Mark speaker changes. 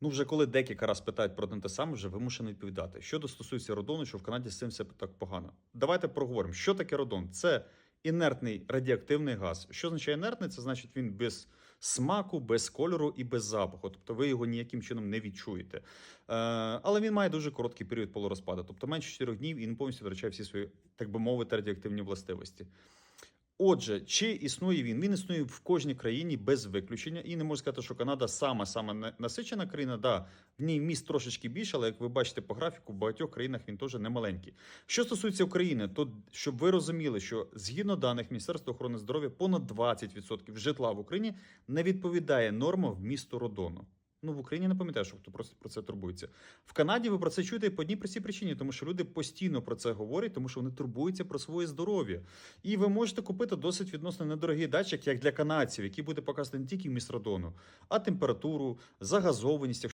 Speaker 1: Ну, вже коли декілька раз питають про те саме, вже вимушений відповідати. Що стосується родону, що в Канаді з цим все так погано. Давайте проговоримо, що таке родон? Це інертний радіоактивний газ. Що означає інертний? Це значить він без смаку, без кольору і без запаху. Тобто ви його ніяким чином не відчуєте. Е, але він має дуже короткий період полурозпаду, тобто менше 4 днів і він повністю втрачає всі свої, так би мовити, радіоактивні властивості. Отже, чи існує він? Він існує в кожній країні без виключення, і не можу сказати, що Канада сама сама насичена країна. Да, в ній міст трошечки більше, але як ви бачите по графіку, в багатьох країнах він теж не маленький. Що стосується України, то щоб ви розуміли, що згідно даних Міністерства охорони здоров'я, понад 20% житла в Україні не відповідає нормам вмісту родону. Ну, в Україні не пам'ятаю, що хто просто про це турбується. В Канаді ви про це чуєте по одній простій причині, тому що люди постійно про це говорять, тому що вони турбуються про своє здоров'я. І ви можете купити досить відносно недорогий датчик, як для канадців, який буде показувати не тільки містрадону, а температуру, загазованість.